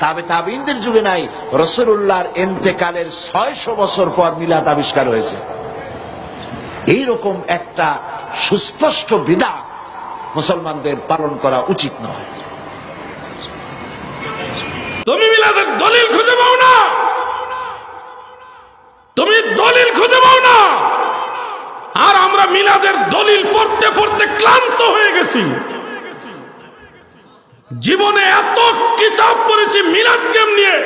তাবে তাবিনদের যুগে নাই। রসুল্লাহর এন্তেকালের ছয়শো বছর পর মিলাদ আবিষ্কার হয়েছে। এইরকম একটা সুস্পষ্ট বিদা মুসলমানদের পালন করা উচিত নয়। তুমি মিলাদের দলিল খুঁজে পাও না। তুমি দলিল খুঁজে পাও না। আর আমরা মিলাদের দলিল পড়তে পড়তে ক্লান্ত হয়ে গেছি। জীবনে এত কিতাব পড়েছি মিলাদ কেম নিয়ে,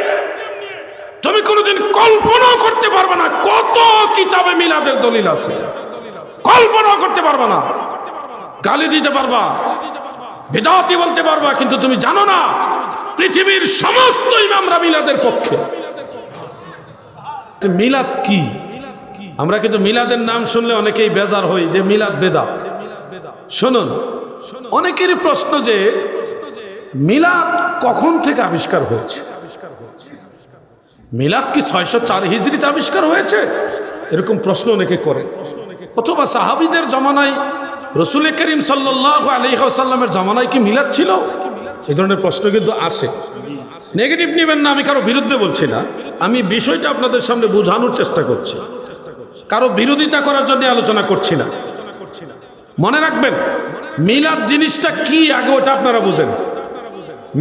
তুমি কোনোদিন কল্পনাও করতে পারবে না কত কিতাবে মিলাদের দলিল আছে। কল্পনাও করতে পারবে না। গালি দিতে পারবা, বেদাতি বলতে পারবা, কিন্তু তুমি জানো না, পৃথিবীর সমস্ত ইমামরা মিলাদের পক্ষে। মিলাদ কি? আমরা কিন্তু মিলাদের নাম শুনলে অনেকেই বেজার হই যে মিলাদ বেদাত। শুনুন, অনেকেরই প্রশ্ন যে মিলাদ কখন থেকে আবিষ্কার হয়েছে? মিলাদ কি ছয়শো চার হিজড়িতে আবিষ্কার হয়েছে? এরকম প্রশ্ন অনেকে করে। অথবা সাহাবিদের জমানায় রসুল করিম সাল্লাহ আলহিহাসাল্লামের জমানায় কি মিলাদ ছিল? এই ধরনের প্রশ্ন কিন্তু আসে। নেগেটিভ নেবেন না, আমি কারও বিরুদ্ধে বলছি না। আমি বিষয়টা আপনাদের সামনে বোঝানোর চেষ্টা করছি। কারও বিরোধিতা করার জন্য আলোচনা করছি না। মনে রাখবেন, মিলাদ জিনিসটা কি আগে ওটা আপনারা বুঝেন।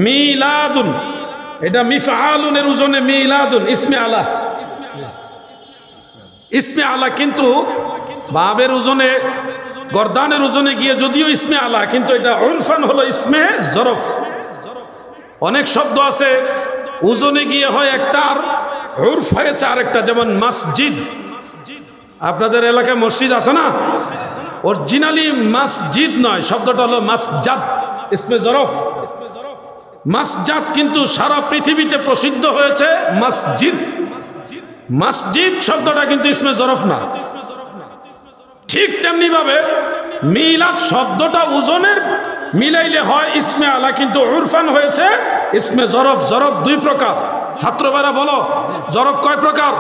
মিলাদুন। এটা মিফআলুনের ওজনে মিলাদুন, ইসমে আলা। ইসমে আলা কিন্তু বাবের ওজনে, গরদানের ওজনে গিয়ে যদিও ইসমে আলা, কিন্তু এটা উরফান হলো ইসমে জরফ। অনেক শব্দ আছে, ওজনে গিয়ে হয় একটা আর উর্ফ হয়েছে আরেকটা, যেমন মসজিদ। আপনাদের এলাকায় মসজিদ আছে না? অরিজিনালি মসজিদ নয়, শব্দটা হলো মাসজাদ, ইসমে জরফ। মাসজাদ কিন্তু সারা পৃথিবীতে প্রসিদ্ধ হয়েছে। মসজিদ। মসজিদ শব্দটা কিন্তু ইসমে জরফ না। ঠিক তেমনি ভাবে মিলাদ শব্দটা ওজনের মিলাইলে হয় ইসমে আলা, কিন্তু উরফান হয়েছে ইসমে জরফ। জরফ দুই প্রকার। ছাত্রবেলা বলো, জরফ কয় প্রকার?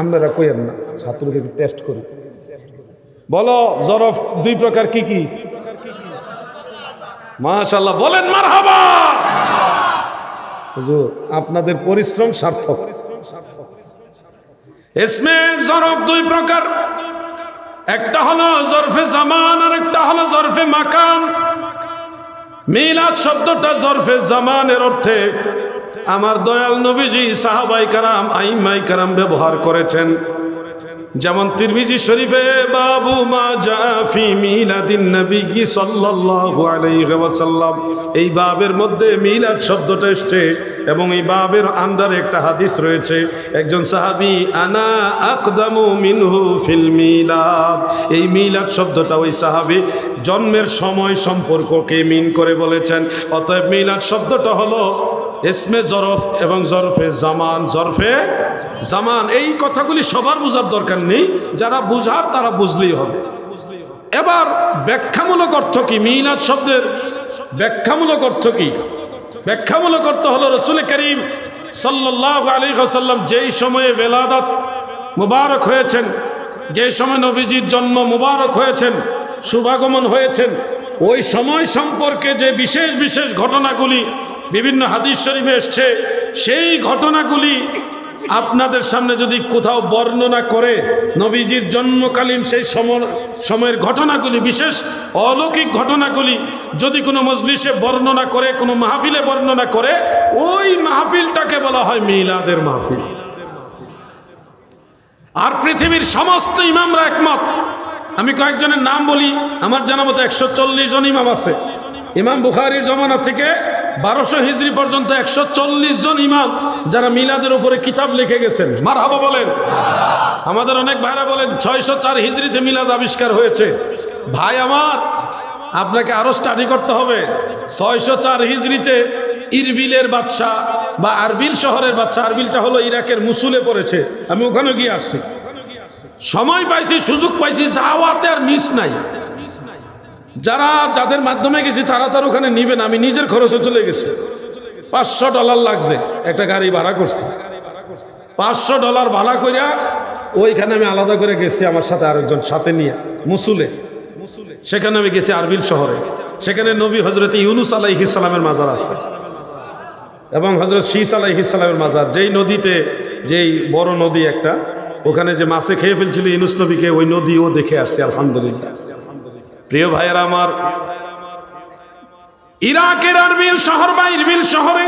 আপনারা কইেন না ছাত্রদের টেস্ট করি বলো, জরফ দুই প্রকার কি কি? মাশাল্লাহ বলেন মার হাবা আপনাদের পরিশ্রম সার্থক। এসমে জরফ দুই প্রকার। একটা হলো জরফে জামান, আর একটা হলো জরফে মাকান। মিলাদ শব্দটা জরফে জামানের অর্থে। আমার দয়াল নবীজি, সাহাবাই কারাম, আইমাই কারাম ব্যবহার করেছেন। যেমন তিরমিজি শরীফে, বাবু মা জাফি মিলাদিন নবী কি সাল্লাল্লাহু আলাইহি ওয়াসাল্লাম। এই বাবের মধ্যে মিলাদ শব্দটা এসেছে এবং এই বাবের আন্ডারে একটা হাদিস রয়েছে। একজন সাহাবী, আনা আকদামু মিনহু ফিল মিলাদ। এই মিলাদ শব্দটা ওই সাহাবী জন্মের সময় সম্পর্ককে মিন করে বলেছেন। অতএব মিলাদ শব্দটা হলো এসমে জরফ এবং জরফে জামান জরফে জামান। এই কথাগুলি সবার বোঝার দরকার নেই, যারা বুঝার তারা বুঝলেই হবে। এবার ব্যাখ্যামূলক অর্থ কি? মিলাদ শব্দের ব্যাখ্যামূলক অর্থ কি? ব্যাখ্যামূলক অর্থ হলো রসুল করিম সাল্লাহ আলী হাসাল্লাম যেই সময়ে বেলাদাত মুবারক হয়েছেন যে সময় নবীজির জন্ম মুবারক হয়েছেন, শুভাগমন হয়েছেন, ওই সময় সম্পর্কে যে বিশেষ বিশেষ ঘটনাগুলি বিভিন্ন হাদিস শরীফে এসছে, সেই ঘটনাগুলি আপনাদের সামনে যদি কোথাও বর্ণনা করে, নবীজির জন্মকালীন সেই সময়ের ঘটনাগুলি, বিশেষ অলৌকিক ঘটনাগুলি যদি কোনো মজলিসে বর্ণনা করে, কোনো মাহফিলে বর্ণনা করে, ওই মাহফিলটাকে বলা হয় মিলাদের মাহফিল। আর পৃথিবীর সমস্ত ইমামরা একমত। আমি কয়েকজনের নাম বলি, আমার জানা মতো একশো চল্লিশ জন ইমাম আছে। ইমাম বুখারির জমানা থেকে বারোশো হিজড়ি পর্যন্ত একশো চল্লিশ জন ইমাম যারা মিলাদের উপরে কিতাব লিখে গেছেন। মার হাবা বলেন। আমাদের অনেক ভাইরা বলেন, ছয়শো চার হিজড়িতে মিলাদ আবিষ্কার হয়েছে। ভাই আমার, আপনাকে আরও স্টাডি করতে হবে। ছয়শো চার হিজড়িতে ইরবিলের বাদশাহ বা আরবিল শহরের বাচ্চা আরবিলটা হলো ইরাকের মুসুলে পড়েছে। আমি ওখানে গিয়ে আসছি। সময় পাইছি, সুযোগ পাইছি, যাওয়াতে আর মিস নাই। যারা যাদের মাধ্যমে গেছি, তারা তার ওখানে নিবেন আমি নিজের খরচে চলে গেছি। পাঁচশো ডলার লাগছে। একটা গাড়ি ভাড়া করছি। পাঁচশো ডলার ভাড়া করিয়া ওইখানে আমি আলাদা করে গেছি আমার সাথে আরেকজন সাথে নিয়ে, মুসুলে। সেখানে আমি গেছি আরবিল শহরে। সেখানে নবী হজরত ইউনুস আলাইহিসালামের মাজার আছে। এবং হজরত শীস আলাইহিসালামের মাজার। যেই নদীতে, যেই বড় নদী একটা, ওখানে যে মাছে খেয়ে ফেলছিল ইউনুস নবীকে, ওই নদীও দেখে আসছে, আলহামদুলিল্লাহ। প্রিয় ভাইয়েরা আমার, ইরাকের আরবিল শহর বা ইরবিল শহরে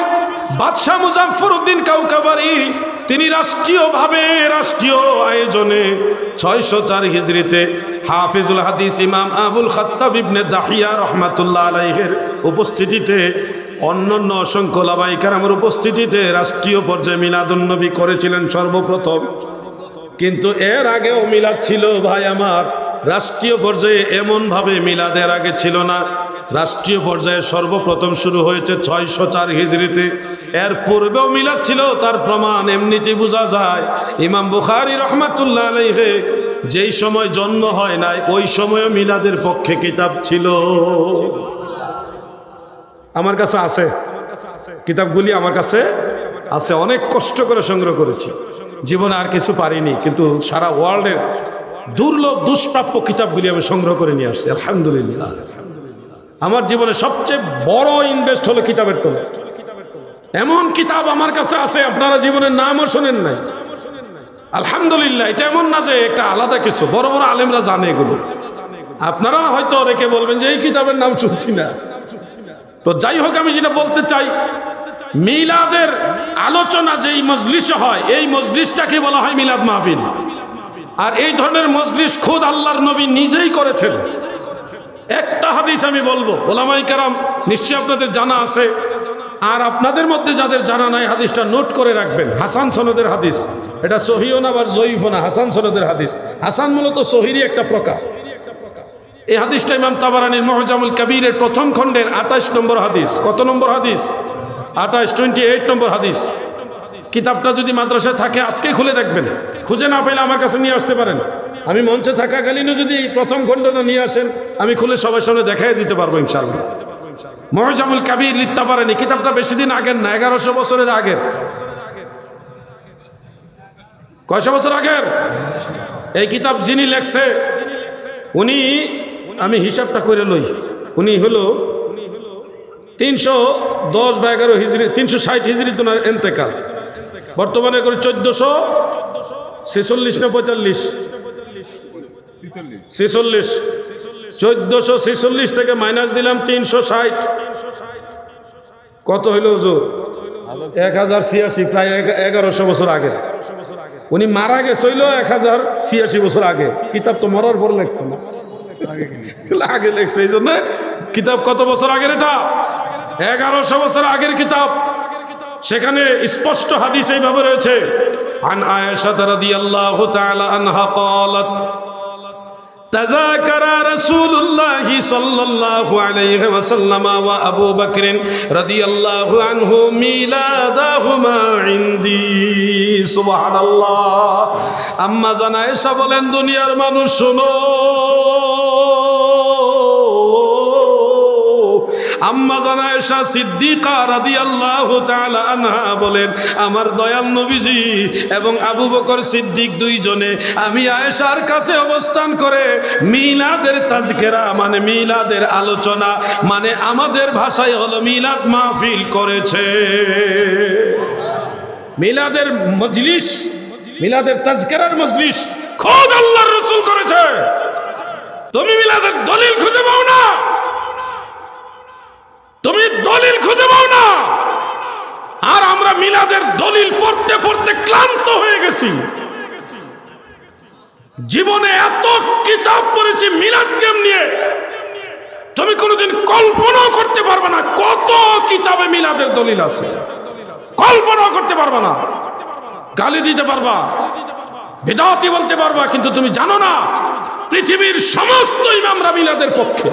বাদশাহ মুজাফর উদ্দিন কাউকাবারি, তিনি রাষ্ট্রীয়ভাবে রাষ্ট্রীয় আয়োজনে ছয়শো চার হিজড়িতে হাফিজুল হাদিস ইমাম আবুল খাত্তাব ইবনে দাহিয়া রহমাতুল্লাহ আলাইহের উপস্থিতিতে অন্যান্য অসংখ্য লামাইকার আমার উপস্থিতিতে রাষ্ট্রীয় পর্যায়ে মিলাদুন্নবী করেছিলেন সর্বপ্রথম। কিন্তু এর আগেও মিলাদ ছিল, ভাই আমার রাষ্ট্রীয় পর্যায়ে এমনভাবে মিলাদের আগে ছিল না। রাষ্ট্রীয় পর্যায়ে সর্বপ্রথম শুরু হয়েছে ছয়শো চার হিজড়িতে। এর পূর্বেও মিলাদ ছিল, তার প্রমাণ এমনিতেই বোঝা যায়। ইমাম বুখারি রহমাতুল্লাহ আলাইহে যেই সময় জন্ম হয় নাই, ওই সময়ও মিলাদের পক্ষে কিতাব ছিল। আমার কাছে আছে। কিতাবগুলি আমার কাছে আছে। অনেক কষ্ট করে সংগ্রহ করেছি। জীবনে আর কিছু পারিনি, কিন্তু সারা ওয়ার্ল্ডের দুর্লভ, দুষ্প্রাপ্য কিতাবগুলি আমি সংগ্রহ করে নিয়ে আসছি। আলহামদুলিল্লাহ। আমার জীবনে সবচেয়ে বড় ইনভেস্ট হলো কিতাবের তলে। এমন কিতাব আমার কাছে আছে, আপনারা জীবনের নামও শোনেন নাই। আলহামদুলিল্লাহ, এটা এমন না যে একটা আলাদা কিছু। বড় বড় আলেমরা জানে এগুলো। আপনারা হয়তো রেখে বলবেন যে এই কিতাবের নাম শুনছি না। তো যাই হোক, আমি যেটা বলতে চাই, মিলাদের আলোচনা যেই মজলিসে হয়, এই মজলিসটাকে বলা হয় মিলাদ মাহফিল। আর এই ধরনের মজলিস খুদ আল্লাহর নবী নিজেই করেছেন। একটা হাদিস আমি বলব ওলামাই কারাম নিশ্চয় আপনাদের জানা আছে। আর আপনাদের মধ্যে যাদের জানা নাই, হাদিসটা নোট করে রাখবেন। হাসান সনদের হাদিস। এটা সহিও না বা জয়ীফ না, হাসান সনদের হাদিস। হাসান মূলত সহিরই একটা প্রকার। এই হাদিসটা ইমাম তাবারানির মহজামুল কবিরের প্রথম খণ্ডের আঠাশ নম্বর হাদিস। কত নম্বর হাদিস? আঠাশ টোয়েন্টি এইট নম্বর হাদিস। কিতাবটা যদি মাদ্রাসায় থাকে আজকে খুলে দেখবেন। খুঁজে না পেলে আমার কাছে নিয়ে আসতে পারেন। আমি মঞ্চে থাকাকালীনও যদি প্রথম খণ্ডটা নিয়ে আসেন, আমি খুলে সবার সামনে দেখাই দিতে পারব ইনশাল্লাহ মহজামুল কাবির লিখতে পারেনি। কিতাবটা বেশি দিন আগের না, এগারোশো বছরের আগের। কয়শো বছর আগের? এই কিতাব যিনি লেখছে, উনি, আমি হিসাবটা করে লই। উনি হলো তিনশো দশ বা এগারো হিজড়ি তিনশো ষাট হিজড়ি তোনার এন্তেকাল। বর্তমানে করে চোদ্দশো ছেচল্লিশ না পঁয়তাল্লিশ? ছেচল্লিশ। চোদ্দশো ছেচল্লিশ থেকে মাইনাস দিলাম তিনশো ষাট। কত হইল হুজুর? এক হাজার ছিয়াশি প্রায় এগারোশো বছর আগে। উনি মারা গেছে হইল এক হাজার ছিয়াশি বছর আগে। কিতাব তো মরার পর লেখছে না। আগে লেখছে এই জন্য কিতাব কত বছর আগের এটা? এগারোশো বছর আগের কিতাব। সেখানে স্পষ্ট হাদিস এইভাবে রয়েছে عن عائشة رضي الله تعالى عنها قالت تذاكر رسول الله صلى الله عليه وسلم وأبو بكر رضي الله عنه ميلادهما عندي سبحان الله আম্মা জানা এসা বলেন দুনিয়ার মানুষ শোনো আম্মা জানা এসা সিদ্দিকা রাদিয়াল্লাহু তাআলা আনহা বলেন, আমার দয়াল নবীজি এবং আবু বকর সিদ্দিক দুইজনে, আমি আয়েশার কাছে অবস্থান করে মিলাদের তাজকেরা মানে মিলাদের আলোচনা মানে আমাদের ভাষায় হলো মিলাদ মাহফিল করেছে। মিলাদের মজলিস, মিলাদের তাজকেরার মজলিস খোদ আল্লাহর রসুল করেছে। তুমি মিলাদের দলিল খুঁজে পাও না। তুমি দলিল খুঁজে পাও না। আর আমরা মিলাদের দলিল পড়তে পড়তে ক্লান্ত হয়ে গেছি। জীবনে এত কিতাব পড়েছি মিলাদ কেম নিয়ে। তুমি কোনোদিন কল্পনাও করতে পারবে না কত কিতাবে মিলাদের দলিল আছে। কল্পনাও করতে পারবে না। গালি দিতে পারবা, বেদাতি বলতে পারবা, কিন্তু তুমি জানো না, পৃথিবীর সমস্ত ইমামরা মিলাদের পক্ষে।